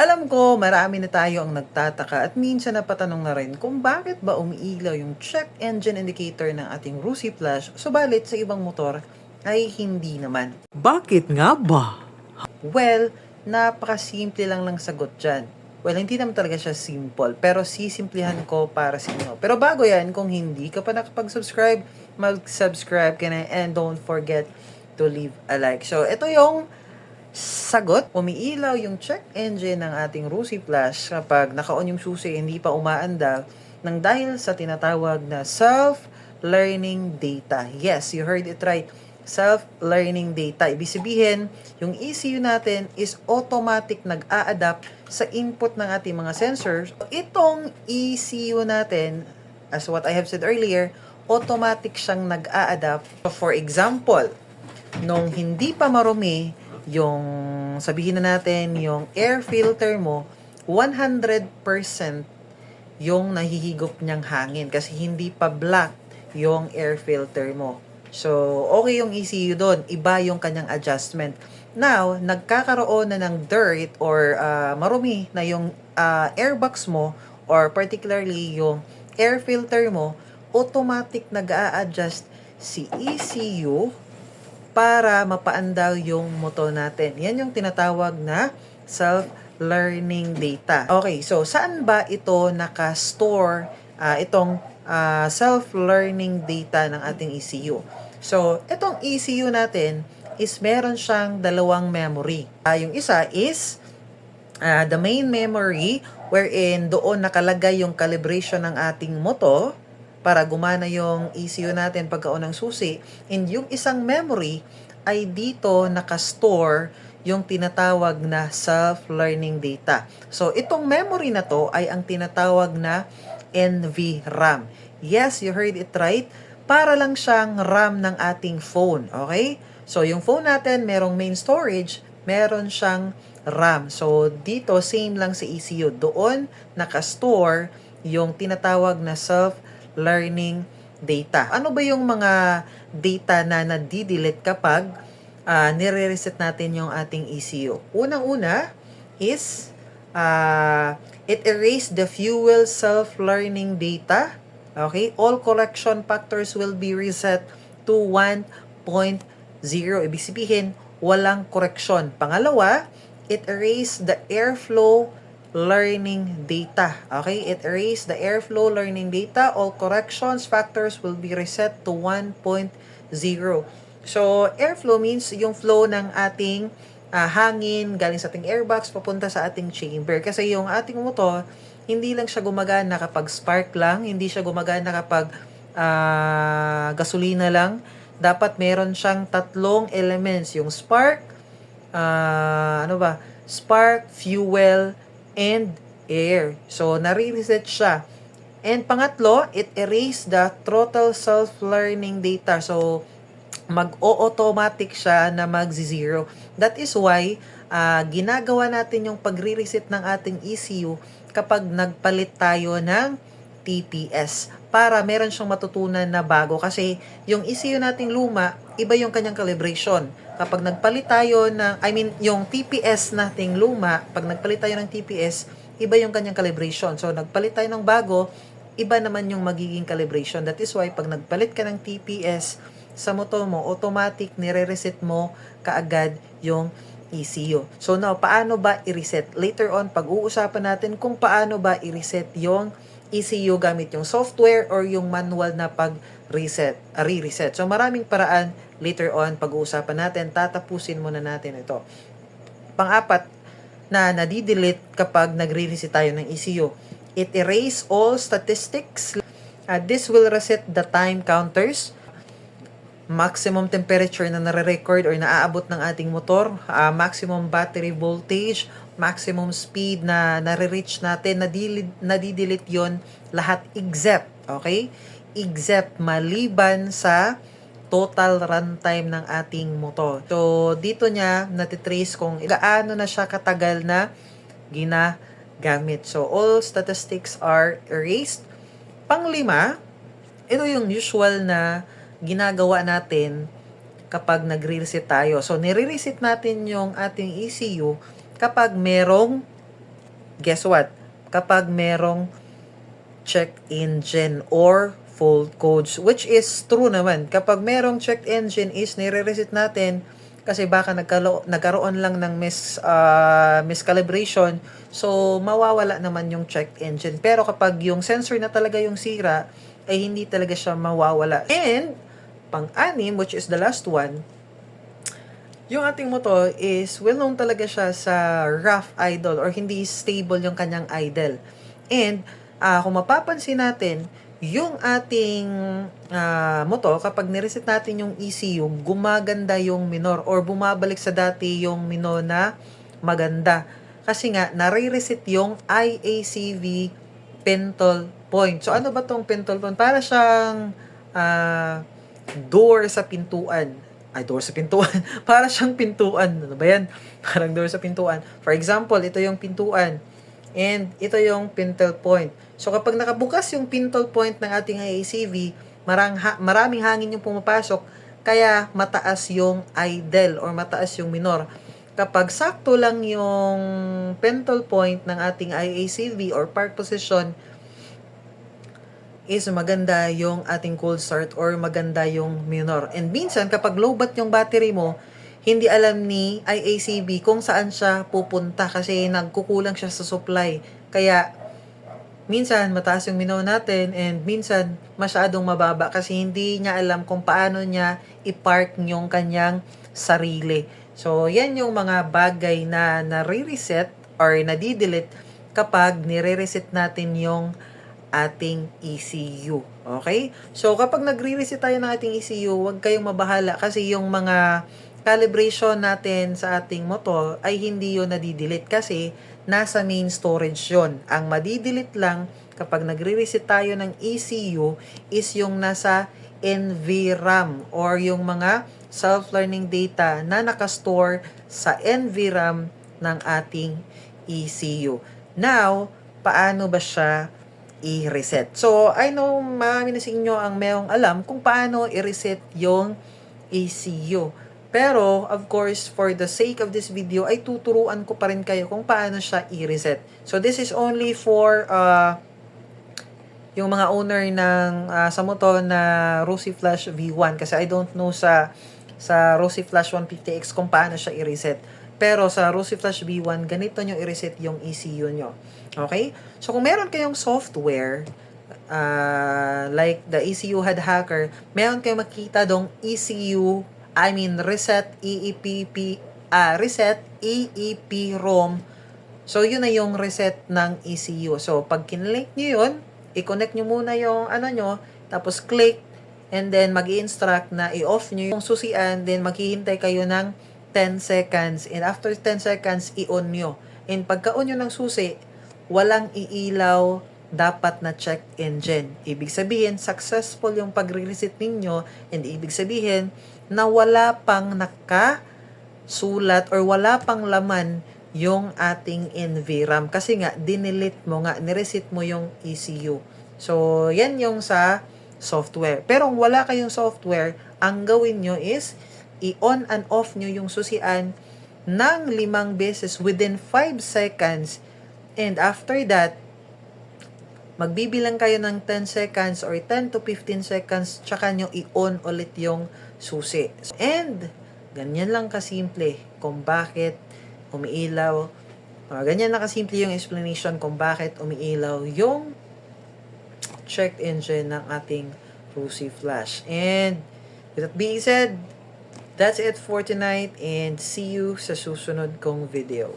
Alam ko, marami na tayo ang nagtataka at minsan napatanong na rin kung bakit ba umiilaw yung check engine indicator ng ating Rusi Flash, subalit sa ibang motor ay hindi naman. Bakit nga ba? Well, napakasimple lang lang sagot dyan. Well, hindi naman talaga siya simple, pero sisimplihan ko para sa inyo. Pero bago yan, kung hindi ka pa nakapag-subscribe, mag-subscribe ka na and don't forget to leave a like. So, ito yung sagot. Umiilaw yung check engine ng ating Rusi Flash kapag naka-on yung susi, hindi pa umaandar, nang dahil sa tinatawag na self-learning data. Yes, you heard it right self-learning data. Ibig sabihin, yung ECU natin is automatic nag-a-adapt sa input ng ating mga sensors. Itong ECU natin, as what I have said earlier, automatic siyang nag-a-adapt. For example, nung hindi pa marumi, yung sabihin na natin, yung air filter mo, 100% yung nahihigop niyang hangin kasi hindi pa black yung air filter mo. So, okay yung ECU doon. Iba yung kanyang adjustment. Now, nagkakaroon na ng dirt or uh, marumi na yung uh, airbox mo or particularly yung air filter mo, automatic nag adjust si ECU para mapaandaw yung motor natin. Yan yung tinatawag na self-learning data. Okay, so saan ba ito naka-store uh, itong uh, self-learning data ng ating ECU? So, itong ECU natin is meron siyang dalawang memory. Uh, yung isa is uh, the main memory wherein doon nakalagay yung calibration ng ating motor para gumana yung ECU natin pagkaon ng susi. And yung isang memory ay dito nakastore yung tinatawag na self-learning data. So, itong memory na to ay ang tinatawag na NVRAM. Yes, you heard it right para lang siyang RAM ng ating phone. Okay? So, yung phone natin, merong main storage, meron siyang RAM. So, dito, same lang sa ECU. Doon, nakastore yung tinatawag na self-learning data. Ano ba yung mga data na nadidelete kapag uh, nire-reset natin yung ating ECU? Unang-una is uh, it erased the fuel self-learning data Okay? All correction factors will be reset to 1.0. Ibig sabihin, walang correction. Pangalawa, it erased the airflow learning data. Okay? It erased the airflow learning data. All corrections factors will be reset to 1.0. So, airflow means yung flow ng ating uh, hangin galing sa ating airbox papunta sa ating chamber. Kasi yung ating motor, hindi lang siya gumagana kapag spark lang, hindi siya gumagana kapag uh, gasolina lang. Dapat meron siyang tatlong elements, yung spark, uh, ano ba, spark, fuel, and air. So, nare-reset siya. And pangatlo, it erase the throttle self-learning data. So, mag-o-automatic siya na mag-zero. That is why, uh, ginagawa natin yung pagre-reset ng ating ECU kapag nagpalit tayo ng TPS para meron siyang matutunan na bago kasi yung ECU nating luma, iba yung kanyang calibration. Kapag nagpalit tayo ng, I mean, yung TPS nating luma, pag nagpalit tayo ng TPS, iba yung kanyang calibration. So, nagpalit tayo ng bago, iba naman yung magiging calibration. That is why, pag nagpalit ka ng TPS sa motor mo, automatic nire-reset mo kaagad yung ECU. So now, paano ba i-reset? Later on, pag-uusapan natin kung paano ba i-reset yung ECU gamit yung software or yung manual na pag-reset, uh, re-reset. So maraming paraan later on pag-uusapan natin. Tatapusin muna natin ito. Pang-apat na nadidelete kapag nagre-reset tayo ng ECU. It erase all statistics. Uh, this will reset the time counters maximum temperature na nare-record or naaabot ng ating motor, uh, maximum battery voltage, maximum speed na nare-reach natin, nadidelete yon lahat except, okay? Except maliban sa total runtime ng ating motor. So, dito niya natitrace kung gaano na siya katagal na ginagamit. So, all statistics are erased. Panglima, ito yung usual na ginagawa natin kapag nagre-reset tayo. So, nire-reset natin yung ating ECU kapag merong guess what? Kapag merong check engine or fault codes which is true naman. Kapag merong check engine is nire-reset natin kasi baka nagkalo, nagkaroon lang ng mis ah, miscalibration. So mawawala naman yung check engine. Pero kapag yung sensor na talaga yung sira ay hindi talaga siya mawawala. And pang-anim which is the last one yung ating motor is well known talaga siya sa rough idle or hindi stable yung kanyang idle. And ah, kung mapapansin natin, yung ating ah, motor, kapag nireset natin yung ECU, gumaganda yung minor or bumabalik sa dati yung minor na maganda. Kasi nga, nare-reset yung IACV pentol point. So, ano ba tong pentol point? Para siyang ah, door sa pintuan. Ay, door sa pintuan. Para siyang pintuan. Ano ba yan? Parang door sa pintuan. For example, ito yung pintuan. And ito yung pintle point. So, kapag nakabukas yung pintle point ng ating IACV, marang, ha- maraming hangin yung pumapasok, kaya mataas yung idle or mataas yung minor. Kapag sakto lang yung pintle point ng ating IACV or park position, is maganda yung ating cold start or maganda yung minor. And minsan, kapag low bat yung battery mo, hindi alam ni IACB kung saan siya pupunta kasi nagkukulang siya sa supply. Kaya, minsan mataas yung minor natin and minsan masyadong mababa kasi hindi niya alam kung paano niya i-park yung kanyang sarili. So, yan yung mga bagay na nare-reset or nadidelete kapag nire-reset natin yung ating ECU. Okay? So, kapag nagre-reset tayo ng ating ECU, huwag kayong mabahala kasi yung mga calibration natin sa ating motor ay hindi yun nadidelete kasi nasa main storage yon. Ang madidelete lang kapag nagre-reset tayo ng ECU is yung nasa NVRAM or yung mga self-learning data na nakastore sa NVRAM ng ating ECU. Now, paano ba siya i-reset. So, I know marami na sa inyo ang mayroong alam kung paano i-reset yung ECU. Pero, of course, for the sake of this video, ay tuturuan ko pa rin kayo kung paano siya i-reset. So, this is only for uh, yung mga owner ng uh, sa motor na Rosy Flash V1 kasi I don't know sa sa Rosy Flash 150X kung paano siya i-reset. Pero sa Rosy Flash V1, ganito nyo i-reset yung ECU nyo. Okay? So, kung meron kayong software, uh, like the ECU head hacker, meron kayong makita dong ECU, I mean, reset EEPP, ah, reset EEP ROM. So, yun na yung reset ng ECU. So, pag kinlink nyo yun, i-connect nyo muna yung ano nyo, tapos click, and then mag instruct na i-off nyo yung susian, then maghihintay kayo ng 10 seconds. And after 10 seconds, i-on nyo. And pagka-on nyo ng susi, walang iilaw dapat na check engine. Ibig sabihin, successful yung pag-reset ninyo and ibig sabihin na wala pang nakasulat or wala pang laman yung ating NVRAM. Kasi nga, dinelete mo nga, nireset mo yung ECU. So, yan yung sa software. Pero kung wala kayong software, ang gawin nyo is i-on and off nyo yung susian ng limang beses within 5 seconds. And after that, magbibilang kayo ng 10 seconds or 10 to 15 seconds, tsaka nyo i-on ulit yung susi. And, ganyan lang kasimple kung bakit umiilaw. Uh, ganyan lang kasimple yung explanation kung bakit umiilaw yung check engine ng ating Rusi Flash. And, with that being said, that's it for tonight and see you sa susunod kong video.